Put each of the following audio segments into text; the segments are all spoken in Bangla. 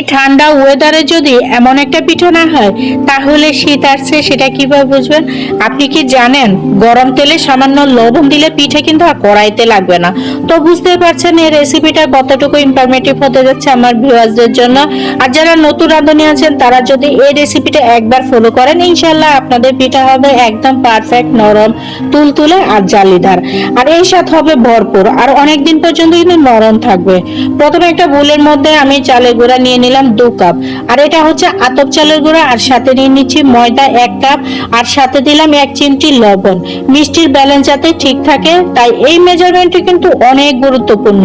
এই ঠান্ডা ওয়েদারে যদি এমন একটা পিঠা না হয়, তাহলে শীত আসছে, সেটা কীভাবে বুঝবেন? আপনি কি জানেন? গরম তেলে সামান্য লবণ দিলে পিঠে কিন্তু আর কড়াইতে লাগবে না। তো বুঝতে পারছেন, এই রেসিপিটা কতটুকু ইনফরমেটিভ হতে যাচ্ছে আমার ভিউয়ার্সদের জন্য। আর যারা নতুন রাঁধুনি আছেন, তারা যদি এই রেসিপিটা একবার ফলো করেন ইনশাল্লাহ আপনাদের পিঠা হবে একদম পারফেক্ট নরম, তুলতুলে আর জালিদার। আর এই স্বাদ হবে ভরপুর। আর অনেক দিন পর্যন্ত কিন্তু নরম থাকবে। প্রথমে একটা বুলের মধ্যে আমি চালের গুঁড়া নিয়ে দু কাপ। আর এটা হচ্ছে আতপ চালের গুঁড়া, আর সাথে নিয়ে নিচ্ছি ময়দা এক কাপ, আর সাথে দিলাম এক চিমটি লবণ। মিষ্টির ব্যালেন্স যাতে ঠিক থাকে, তাই এই মেজারমেন্টটি কিন্তু অনেক গুরুত্বপূর্ণ।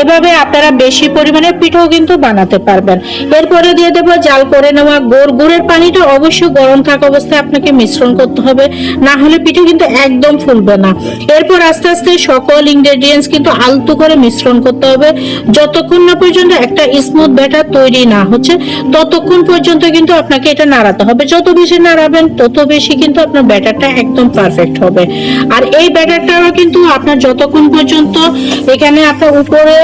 এভাবে আপনারা বেশি পরিমাণে পিঠাও কিন্তু বানাতে পারবেন। এরপরে দিয়ে দেবো জাল করে নেওয়া গুড়। গুড়ের পানিটা অবশ্যই গরম থাকা অবস্থায় আপনাকে মিশ্রণ করতে হবে, না হলে পিঠে কিন্তু একদম ফুলবে না। এরপর আস্তে আস্তে সকল ইনগ্রেডিয়েন্টস কিন্তু আলতু করে মিশ্রণ করতে হবে। যতক্ষণ না পর্যন্ত একটা স্মুথ ব্যাটার তৈরি না হচ্ছে, ততক্ষণ পর্যন্ত কিন্তু আপনাকে এটা নাড়াতে হবে। যত বেশি নাড়াবেন, তত বেশি কিন্তু আপনার ব্যাটারটা একদম পারফেক্ট হবে। আর এই ব্যাটারটাও কিন্তু আপনার যতক্ষণ পর্যন্ত এখানে আপনার উপরে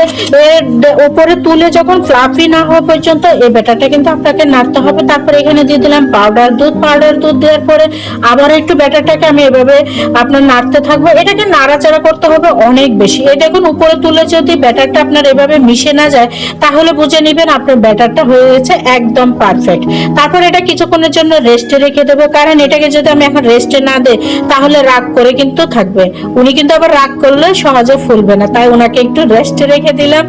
উপরে তুলে যখন ফ্লাফি না হওয়া পর্যন্ত এই ব্যাটারটা কিন্তু আপনাকে নাড়তে হবে। তারপরে এখানে দিয়ে দিলাম পাউডার দুধ। পাউডার দুধ দেওয়ার পরে আবার একটু ব্যাটারটাকে আমি এভাবে আপনার নাড়তে থাকব। এটাকে নাড়াচাড়া করতে হবে অনেক বেশি। এই দেখুন, উপরে তুলে যদি ব্যাটারটা আপনার এভাবে মিশে না যায়, তাহলে বুঝে নেবেন আপনার ব্যাটারটা হয়ে গেছে একদম পারফেক্ট তারপর এটা কিছুক্ষণের জন্য রেস্টে রেখে দেবো। কারণ এটাকে যদি আমি এখন রেস্টে না দেই, তাহলে রাগ করে কিন্তু থাকবে। উনি কিন্তু আবার রাগ করলে সহজে ফুলবে না। তাই ওনাকে একটু রেস্টে রেখে দিলাম।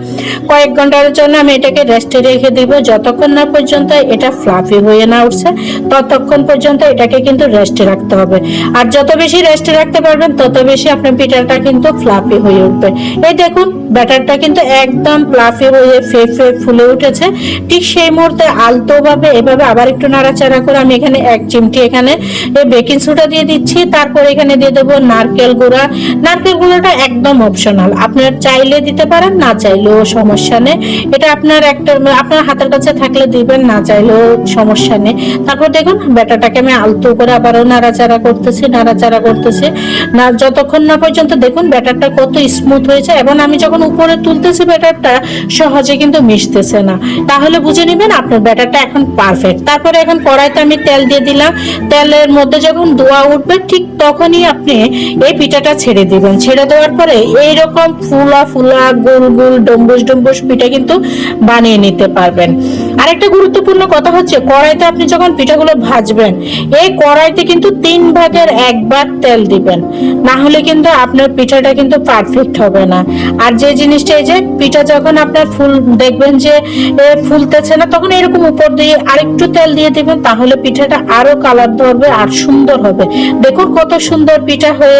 কয়েক ঘণ্টার জন্য আমি এটাকে রেস্টে রেখে দিব। যতক্ষণ না পর্যন্ত এটা ফ্লাফি হয়ে না উঠছে, ততক্ষণ পর্যন্ত এটাকে কিন্তু রেস্টে রাখতে হবে। আর যত বেশি রেস্টে রাখতে পারবেন, তত বেশি আপনার পিঠাটা কিন্তু ফ্লাফি হয়ে উঠবে। এই দেখুন ব্যাটারটা কিন্তু একদম ফ্লাফি হয়ে ফেফে ফুলে উঠেছে। ঠিক সেই মুহূর্তে আলতো ভাবে এভাবে আবার একটু নাড়াচাড়া করে আমি এখানে এক চিমটি এখানে বেকিং সোডা দিয়ে দিচ্ছি। তারপর এখানে দিয়ে দেবো নারকেল গুঁড়া। নারকেল গুঁড়াটা একদম অপশনাল আপনার চাইলে দিতে পারেন, না চাইলেও সমস্যা নেই। এটা আপনার একটা, আপনার হাতের কাছে থাকলে দিবেন, না চাইলেও সমস্যা নেই। তারপর দেখুন ব্যাটাটাকে আমি আলতো করে আবারও নাড়াচাড়া করতেছি নাড়াচাড়া করতেছি। না, যতক্ষণ না পর্যন্ত দেখুন ব্যাটারটা কত স্মুথ হয়েছে, এবং আমি যখন উপরে তুলতেছি ব্যাটারটা, সহজে কিন্তু মিশতেছে না। তাহলে বুঝে নেবেন আপনার ব্যাটারটা এখন পারফেক্ট তারপরে এখন কড়াইতে আমি তেল দিয়ে দিলাম। তেলের মধ্যে যখন ধোয়া উঠবে, ঠিক তখনই আপনি এই পিঠাটা ছেড়ে দিবেন। ছেড়ে দেওয়ার পরে এইরকম ফুলা ফুলা, গোল গোল, ডম্বুস ডম্বুস পিঠা কিন্তু বানিয়ে নিতে পারবেন। আরেকটা গুরুত্বপূর্ণ কথা হচ্ছে, কড়াইতে আপনি যখন পিঠাগুলো ভাজবেন, এই কড়াইতে কিন্তু তিন ভাগের একবার তেল দিবেন। না হলে কিন্তু আপনার পিঠাটা কিন্তু পারফেক্ট হবে না। আর যে জিনিসটা, এই যে পিঠা যখন আপনার ফুল, দেখবেন যে ফুলতেছে না, তখন এরকম উপর দিয়ে আরেকটু তেল দিয়ে দিবেন, তাহলে পিঠাটা আরও কালার ধরবে আর সুন্দর হবে। দেখুন কত সুন্দর পিঠা হয়ে